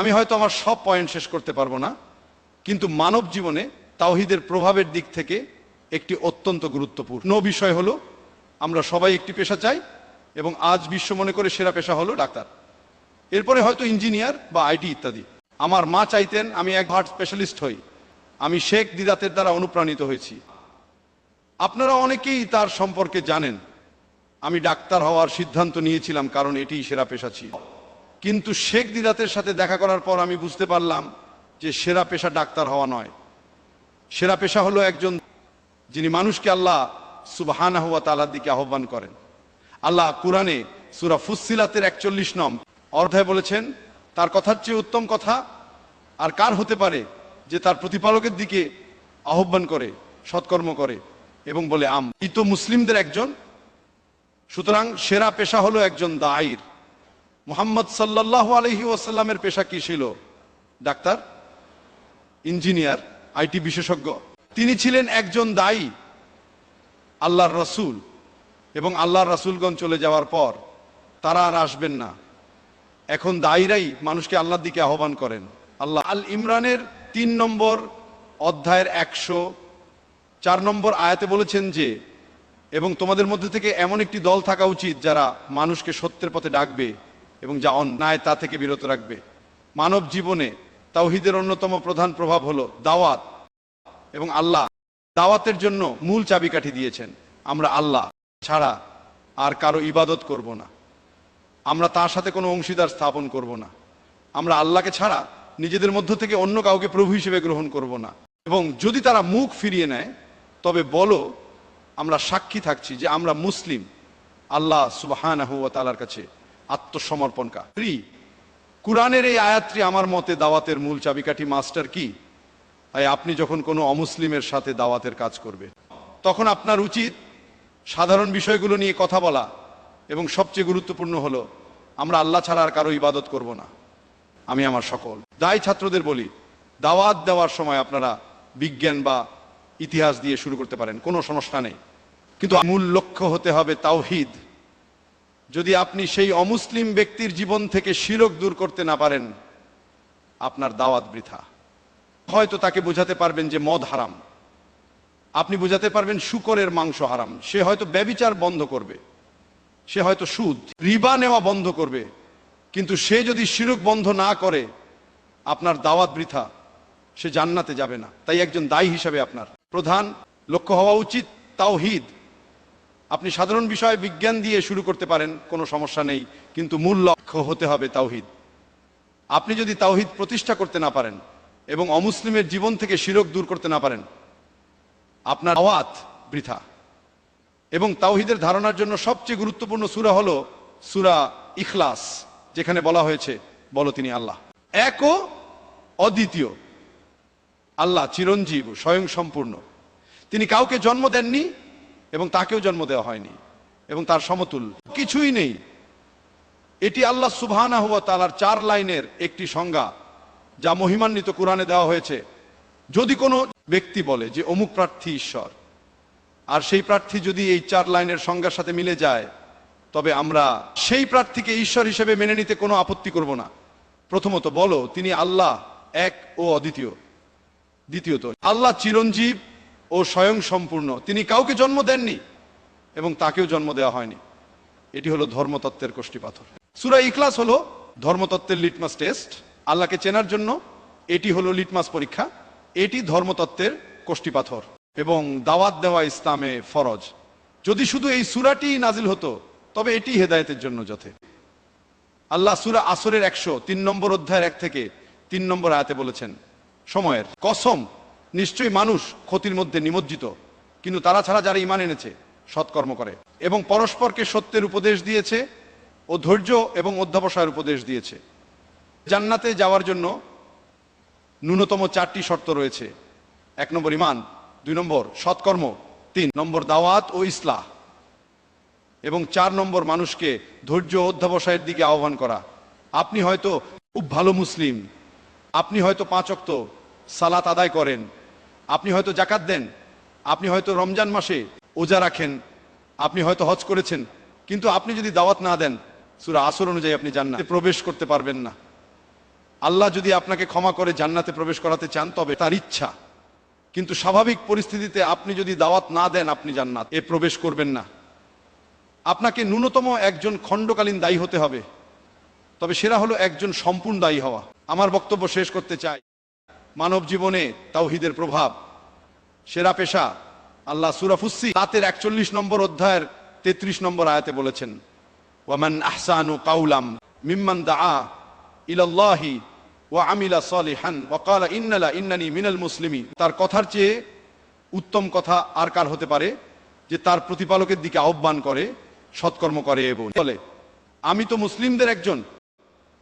আমি হয়তো আমার সব পয়েন্ট শেষ করতে পারব না, কিন্তু মানব জীবনে তাওহিদের প্রভাবের দিক থেকে একটি অত্যন্ত গুরুত্বপূর্ণ। বিষয় হলো, আমরা সবাই একটি পেশা চাই এবং আজ বিশ্ব মনে করে সেরা পেশা হলো ডাক্তার। এরপরে হয়তো ইঞ্জিনিয়ার বা আইটি ইত্যাদি। আমার মা চাইতেন আমি এক হার্ট স্পেশালিস্ট হই। আমি শেখ দিদাতের দ্বারা অনুপ্রাণিত হয়েছি। আপনারা অনেকেই তার সম্পর্কে জানেন। আমি ডাক্তার হওয়ার সিদ্ধান্ত নিয়েছিলাম কারণ এটিই সেরা পেশা ছিল। কিন্তু শেখ দিদাতের সাথে দেখা করার পর আমি বুঝতে পারলাম যে সেরা পেশা ডাক্তার হওয়া নয়। সেরা পেশা হলো একজন যিনি মানুষকে আল্লাহ সুবহানা হুয়া তালার দিকে আহ্বান করেন। আল্লাহ কোরআনে সুরা ফুসিলাতের একচল্লিশ নম অর্ধায় বলেছেন, তার কথার চেয়ে উত্তম কথা আর কার হতে পারে যে তার প্রতিপালকের দিকে আহ্বান করে, সৎকর্ম করে এবং বলে, আম। এই তো মুসলিমদের একজন। সুতরাং সেরা পেশা হলো একজন দায়ের। মোহাম্মদ সাল্লাহ আলহি ওয়াসাল্লামের পেশা কি ছিল? ডাক্তার, ইঞ্জিনিয়ার, আইটি বিশেষজ্ঞ। তিনি ছিলেন একজন দায়ী, আল্লাহর রসুল। এবং আল্লাহর রাসুলগঞ্জ চলে যাওয়ার পর তারা আর আসবেন না। এখন দায়ীরাই মানুষকে আল্লাহর দিকে আহ্বান করেন। আল্লাহ আল ইমরানের তিন নম্বর অধ্যায়ের একশো চার নম্বর আয়াতে বলেছেন যে, এবং তোমাদের মধ্যে থেকে এমন একটি দল থাকা উচিত যারা মানুষকে সত্যের পথে ডাকবে। এবং যা অন্যায় তা থেকে বিরত রাখবে। মানব জীবনে তাওহিদের অন্যতম প্রধান প্রভাব হলো দাওয়াত এবং আল্লাহ দাওয়াতের জন্য মূল চাবিকাঠি দিয়েছেন। আমরা আল্লাহ ছাড়া আর কারও ইবাদত করব না। আমরা তার সাথে কোনো অংশীদার স্থাপন করব না। আমরা আল্লাহকে ছাড়া নিজেদের মধ্য থেকে অন্য কাউকে প্রভু হিসেবে গ্রহণ করব না। এবং যদি তারা মুখ ফিরিয়ে নেয়, তবে বলো, আমরা সাক্ষী থাকছি যে আমরা মুসলিম, আল্লাহ সুবাহানাহু ওয়া তাআলার কাছে আত্মসমর্পণকা ফ্রি কোরআনের এই আয়াতটি আমার মতে দাওয়াতের মূল চাবিকাঠি মাস্টার কি? তাই আপনি যখন কোনো অমুসলিমের সাথে দাওয়াতের কাজ করবে তখন আপনার উচিত সাধারণ বিষয়গুলো নিয়ে কথা বলা এবং সবচেয়ে গুরুত্বপূর্ণ হলো, আমরা আল্লাহ ছাড়া আর কারও ইবাদত করব না। আমি আমার সকল। দায় ছাত্রদের বলি, দাওয়াত দেওয়ার সময় আপনারা বিজ্ঞান বা ইতিহাস দিয়ে শুরু করতে পারেন, কোনো সমস্যা নেই। কিন্তু মূল লক্ষ্য হতে হবে তাওহিদ। যদি আপনি সেই অমুসলিম ব্যক্তির জীবন থেকে শিরক দূর করতে না পারেন, আপনার দাওয়াত বৃথা। হয়তো তাকে বোঝাতে পারবেন যে মদ হারাম। আপনি বোঝাতে পারবেন শুকরের মাংস হারাম। সে হয়তো ব্যবিচার বন্ধ করবে। সে হয়তো সুদ, রিবা নেওয়া বন্ধ করবে। কিন্তু সে যদি শিরক বন্ধ না করে, আপনার দাওয়াত বৃথা। সে জান্নাতে যাবে না। তাই একজন দায়ী হিসাবে আপনার প্রধান লক্ষ্য হওয়া উচিত, তাওহিদ। আপনি সাধারণ বিষয়ে বিজ্ঞান দিয়ে শুরু করতে পারেন, কোনো সমস্যা নেই, কিন্তু মূল লক্ষ্য হতে হবে তাওহিদ। আপনি যদি তাওহিদ প্রতিষ্ঠা করতে না পারেন এবং অমুসলিমের জীবন থেকে শিরক দূর করতে না পারেন, আপনার আওয়াত বৃথা। এবং তাওহিদের ধারণার জন্য সবচেয়ে গুরুত্বপূর্ণ সুরা হলো সুরা ইখলাস, যেখানে বলা হয়েছে, বলো তিনি আল্লাহ। এক ও অদ্বিতীয়, আল্লাহ চিরঞ্জীব স্বয়ং সম্পূর্ণ তিনি কাউকে জন্ম দেননি এবং তাকেও জন্ম দেওয়া হয়নি, এবং তার সমতুল। কিছুই নেই। এটি আল্লাহ সুবহানা হুয়া তালার চার লাইনের একটি সংজ্ঞা, যা মহিমান্বিত কোরআনে দেওয়া হয়েছে। যদি কোনো ব্যক্তি বলে যে অমুক প্রার্থী ঈশ্বর, আর সেই প্রার্থী যদি এই চার লাইনের সংজ্ঞার সাথে মিলে যায়, তবে আমরা সেই প্রার্থীকে ঈশ্বর হিসেবে মেনে নিতে কোনো আপত্তি করব না। প্রথমত বলো, তিনি আল্লাহ এক ও অদ্বিতীয়। দ্বিতীয়ত, আল্লাহ চিরঞ্জীব ও স্বয়ং সম্পূর্ণ। তিনি কাউকে জন্ম দেননি এবং তাকেও জন্ম দেওয়া হয়নি। এটি হলো ধর্মতত্ত্বের পাথর। সুরা ইখলাস হলো ধর্মতত্ত্বের লিটমাস টেস্ট। আল্লাহকে চেনার জন্য এটি হলো লিটমাস পরীক্ষা। এটি ধর্মতত্ত্বের পাথর এবং দাওয়াত দেওয়া ইসলামে ফরজ। যদি শুধু এই সুরাটি নাজিল হতো, তবে এটি হেদায়তের জন্য যথে। আল্লাহ সুরা আসরের একশো, তিন নম্বর অধ্যায়ের এক থেকে তিন নম্বর আয়াতে বলেছেন, সময়ের কসম নিশ্চয়ই মানুষ ক্ষতির মধ্যে নিমজ্জিত, কিন্তু তারা ছাড়া যারা ইমান এনেছে, সৎকর্ম করে এবং পরস্পরকে সত্যের উপদেশ দিয়েছে ও ধৈর্য এবং অধ্যাবসায়ের উপদেশ দিয়েছে। জান্নাতে যাওয়ার জন্য ন্যূনতম চারটি শর্ত রয়েছে। এক নম্বর ইমান, দুই নম্বর সৎকর্ম, তিন নম্বর দাওয়াত ও ইসলাহ এবং চার নম্বর মানুষকে ধৈর্য অধ্যাবসায়ের দিকে আহ্বান করা। আপনি হয়তো খুব ভালো মুসলিম, আপনি হয়তো পাঁচ অক্ত সালাত আদায় করেন আপনি হয়তো জাকাত দেন, আপনি হয়তো রমজান মাসে ওজা রাখেন, আপনি হয়তো হজ করেছেন, কিন্তু আপনি যদি দাওয়াত না দেন, সুরা আসর অনুযায়ী আপনি জান্নাতে প্রবেশ করতে পারবেন না। আল্লাহ যদি আপনাকে ক্ষমা করে জান্নাতে প্রবেশ করাতে চান, তবে তার ইচ্ছা। কিন্তু স্বাভাবিক পরিস্থিতিতে আপনি যদি দাওয়াত না দেন, আপনি জান্নাত এ প্রবেশ করবেন না। আপনাকে ন্যূনতম একজন খণ্ডকালীন দায়ী হতে হবে, তবে সেরা হলো একজন সম্পূর্ণ দায়ী হওয়া। আমার বক্তব্য শেষ করতে চাই। মানব জীবনে তাওহিদের প্রভাব। সেরা পেশা, আল্লাহ সুরাফুসি তাতের একচল্লিশ নম্বর অধ্যায়ের তেত্রিশ নম্বর আয়াতে বলেছেন, ওয়ামান আহসানু কাউলাম মিম্মান দা ইলাল্লাহি ওয়া আমিলা সালিহান ওয়া ক্বালা ইন্নালা ইন্নানি মিনাল মুসলিমিন। তার কথার চেয়ে উত্তম কথা আর কার হতে পারে যে তার প্রতিপালকের দিকে আহ্বান করে, সৎকর্ম করে এবং বলে, আমি তো মুসলিমদের একজন